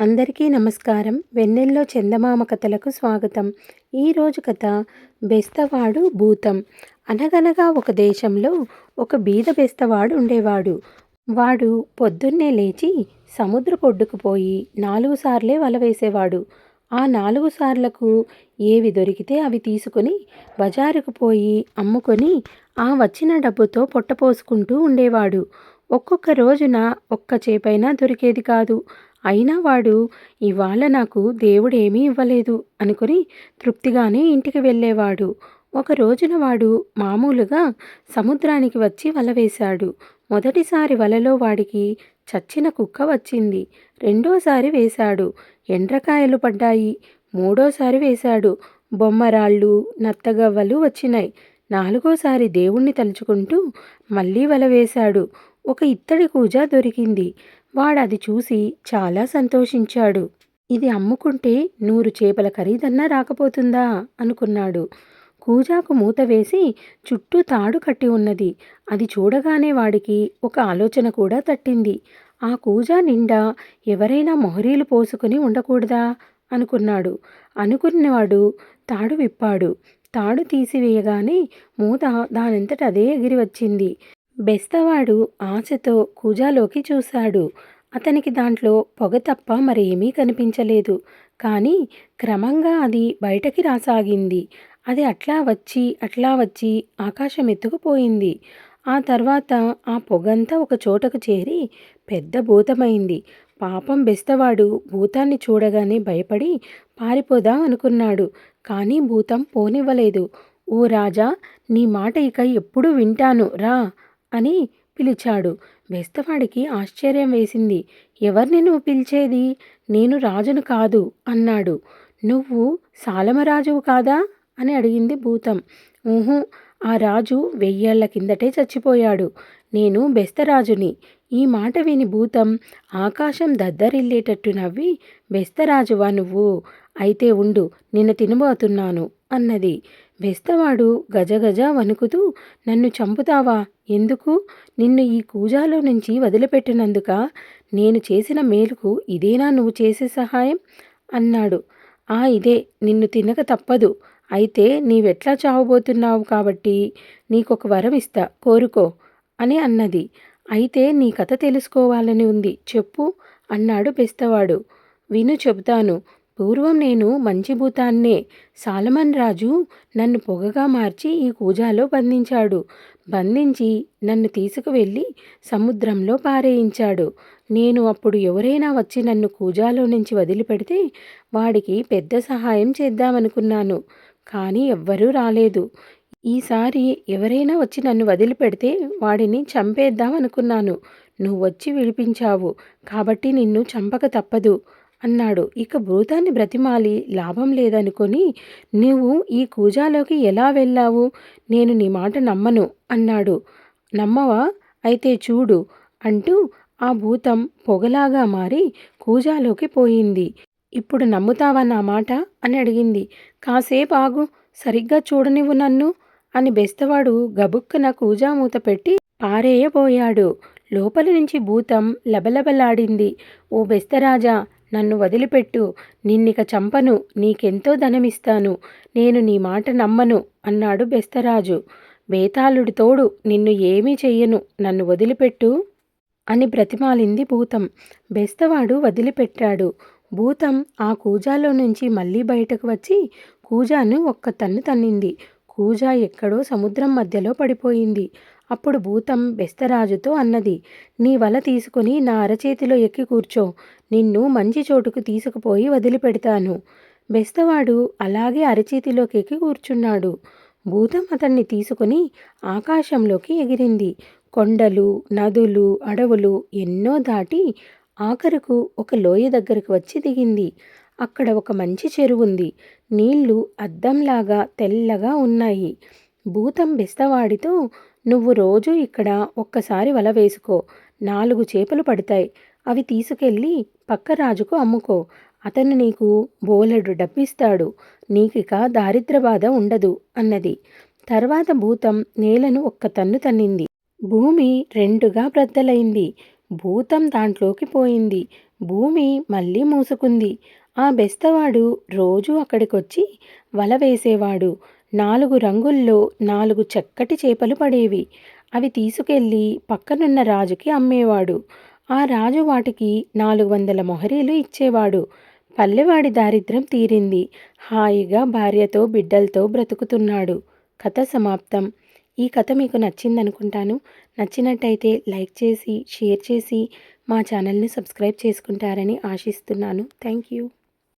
అందరికీ నమస్కారం. వెన్నెల్లో చందమామ కథలకు స్వాగతం. ఈరోజు కథ బెస్తవాడు భూతం. అనగనగా ఒక దేశంలో ఒక బీద బెస్తవాడు ఉండేవాడు. వాడు పొద్దున్నే లేచి సముద్ర పొడ్డుకు పోయి నాలుగు సార్లే వల వేసేవాడు. ఆ నాలుగు సార్లకు ఏవి దొరికితే అవి తీసుకుని బజారుకు పోయి అమ్ముకొని ఆ వచ్చిన డబ్బుతో పొట్టపోసుకుంటూ ఉండేవాడు. ఒక్కొక్క రోజున ఒక్క చేపైనా దొరికేది కాదు. అయినా వాడు ఇవాళ నాకు దేవుడేమీ ఇవ్వలేదు అనుకుని తృప్తిగానే ఇంటికి వెళ్ళేవాడు. ఒక రోజున వాడు మామూలుగా సముద్రానికి వచ్చి వల వేశాడు. మొదటిసారి వలలో వాడికి చచ్చిన కుక్క వచ్చింది. రెండోసారి వేశాడు. ఎండ్రకాయలు పడ్డాయి. మూడోసారి వేశాడు. బొమ్మరాళ్ళు నత్తగవ్వలు వచ్చినాయి. నాలుగోసారి దేవుణ్ణి తలుచుకుంటూ మళ్ళీ వల వేశాడు. ఒక ఇత్తడి కూజ దొరికింది. వాడది చూసి చాలా సంతోషించాడు. ఇది అమ్ముకుంటే నూరు చేపల ఖరీదన్నా రాకపోతుందా? అనుకున్నాడు. కూజాకు మూత వేసి చుట్టూ తాడు కట్టి ఉన్నది. అది చూడగానే వాడికి ఒక ఆలోచన కూడా తట్టింది. ఆ కూజా నిండా ఎవరైనా మొహరీలు పోసుకుని ఉండకూడదా? అనుకున్నాడు. అనుకున్నవాడు తాడు విప్పాడు. తాడు తీసివేయగానే మూత దానంతట అదే ఎగిరి వచ్చింది బెస్తవాడు ఆశతో కూజాలోకి చూశాడు. అతనికి దాంట్లో పొగ తప్ప మరేమీ కనిపించలేదు. కానీ క్రమంగా అది బయటకి రాసాగింది. అది అట్లా వచ్చి అట్లా వచ్చి ఆకాశం ఎత్తుకుపోయింది ఆ తర్వాత ఆ పొగంతా ఒక చోటకు చేరి పెద్ద భూతమైంది. పాపం బెస్తవాడు భూతాన్ని చూడగానే భయపడి పారిపోదాం అనుకున్నాడు. కానీ భూతం పోనివ్వలేదు. ఓ రాజా నీ మాట ఇక ఎప్పుడు వింటాను. రా అని పిలిచాడు. బెస్తవాడికి ఆశ్చర్యం వేసింది. ఎవరిని నువ్వు పిలిచేది? నేను రాజును కాదు అన్నాడు. నువ్వు సాలమరాజువు కాదా? అని అడిగింది భూతం. ఊహు ఆ రాజు వెయ్యేళ్ళ కిందటే చచ్చిపోయాడు. నేను బెస్తరాజుని. ఈ మాట విని భూతం ఆకాశం దద్దరిల్లేటట్టు నవ్వి బెస్తరాజువా నువ్వు? అయితే ఉండు నిన్ను తినబోతున్నాను అన్నది. బెస్తవాడు గజగజ వణుకుతూ నన్ను చంపుతావా? ఎందుకు? నిన్ను ఈ కూజాలో నుంచి వదిలిపెట్టినందుక? నేను చేసిన మేలుకు ఇదేనా నువ్వు చేసే సహాయం? అన్నాడు. ఆ ఇదే. నిన్ను తినక తప్పదు. అయితే నీవెట్లా చావబోతున్నావు కాబట్టి నీకొక వరం ఇస్తా. కోరుకో అని అన్నది. అయితే నీ కథ తెలుసుకోవాలని ఉంది. చెప్పు అన్నాడు బెస్తవాడు. విను చెబుతాను. పూర్వం నేను మంచి భూతాన్నే సాలమన్ రాజు నన్ను పొగగా మార్చి ఈ కూజాలో బంధించాడు. బంధించి నన్ను తీసుకువెళ్ళి సముద్రంలో పారేయించాడు. నేను అప్పుడు ఎవరైనా వచ్చి నన్ను కూజాలో నుంచి వదిలిపెడితే వాడికి పెద్ద సహాయం చేద్దామనుకున్నాను. కానీ ఎవ్వరూ రాలేదు. ఈసారి ఎవరైనా వచ్చి నన్ను వదిలిపెడితే వాడిని చంపేద్దాం అనుకున్నాను నువ్వు వచ్చి విడిపించావు. కాబట్టి నిన్ను చంపక తప్పదు. అన్నాడు. ఇక భూతాన్ని బ్రతిమాలి లాభం లేదనుకొని నువ్వు ఈ కూజాలోకి ఎలా వెళ్ళావు? నేను నీ మాట నమ్మను అన్నాడు. నమ్మవా? అయితే చూడు అంటూ ఆ భూతం పొగలాగా మారి కూజాలోకి పోయింది. ఇప్పుడు నమ్ముతావా నా మాట? అని అడిగింది. కాసేపు ఆగు సరిగ్గా చూడనివ్వు నన్ను అని బెస్తవాడు గబుక్కున కూజా మూత పెట్టి పారేయబోయాడు. లోపలి నుంచి భూతం లబలబలాడింది. ఓ బెస్తరాజా నన్ను వదిలిపెట్టు. నిన్నిక చంపను. నీకెంతో ధనమిస్తాను. నేను నీ మాట నమ్మను అన్నాడు బెస్తరాజు. బేతాళుడి తోడు నిన్ను ఏమీ చెయ్యను. నన్ను వదిలిపెట్టు అని బ్రతిమాలింది భూతం. బెస్తవాడు వదిలిపెట్టాడు. భూతం ఆ కూజాలో నుంచి మళ్ళీ బయటకు వచ్చి కూజాను ఒక్క తన్ను తన్నింది. కూజా ఎక్కడో సముద్రం మధ్యలో పడిపోయింది. అప్పుడు భూతం బెస్తరాజుతో అన్నది నీ వల తీసుకుని నా అరచేతిలో ఎక్కి కూర్చో నిన్ను మంచి చోటుకు తీసుకుపోయి వదిలిపెడతాను బెస్తవాడు అలాగే అరచేతిలోకి ఎక్కి కూర్చున్నాడు. భూతం అతన్ని తీసుకుని ఆకాశంలోకి ఎగిరింది. కొండలు నదులు అడవులు ఎన్నో దాటి ఆఖరుకు ఒక లోయ దగ్గరకు వచ్చి దిగింది. అక్కడ ఒక మంచి చెరువుంది. నీళ్ళు అద్దంలాగా తెల్లగా ఉన్నాయి. భూతం బెస్తవాడితో నువ్వు రోజు ఇక్కడ ఒక్కసారి వల వేసుకో. నాలుగు చేపలు పడతాయి. అవి తీసుకెళ్ళి పక్క రాజుకు అమ్ముకో. అతను నీకు బోలెడు డబ్బిస్తాడు. నీకిక దారిద్ర బాధ ఉండదు అన్నది. తర్వాత భూతం నేలను ఒక్క తన్ను తన్నింది. భూమి రెండుగా బ్రద్దలైంది భూతం దాంట్లోకి పోయింది. భూమి మళ్ళీ మూసుకుంది. ఆ బెస్తవాడు రోజూ అక్కడికొచ్చి వల వేసేవాడు. నాలుగు రంగుల్లో నాలుగు చక్కటి చేపలు పడేవి. అవి తీసుకెళ్ళి పక్కనున్న రాజుకి అమ్మేవాడు. ఆ రాజు వాటికి నాలుగు వందల మొహరీలు ఇచ్చేవాడు. పల్లెవాడి దారిద్ర్యం తీరింది. హాయిగా భార్యతో బిడ్డలతో బ్రతుకుతున్నాడు. కథ సమాప్తం. ఈ కథ మీకు నచ్చిందనుకుంటాను. నచ్చినట్టయితే లైక్ చేసి షేర్ చేసి మా ఛానల్ని సబ్స్క్రైబ్ చేసుకుంటారని ఆశిస్తున్నాను. Thank you.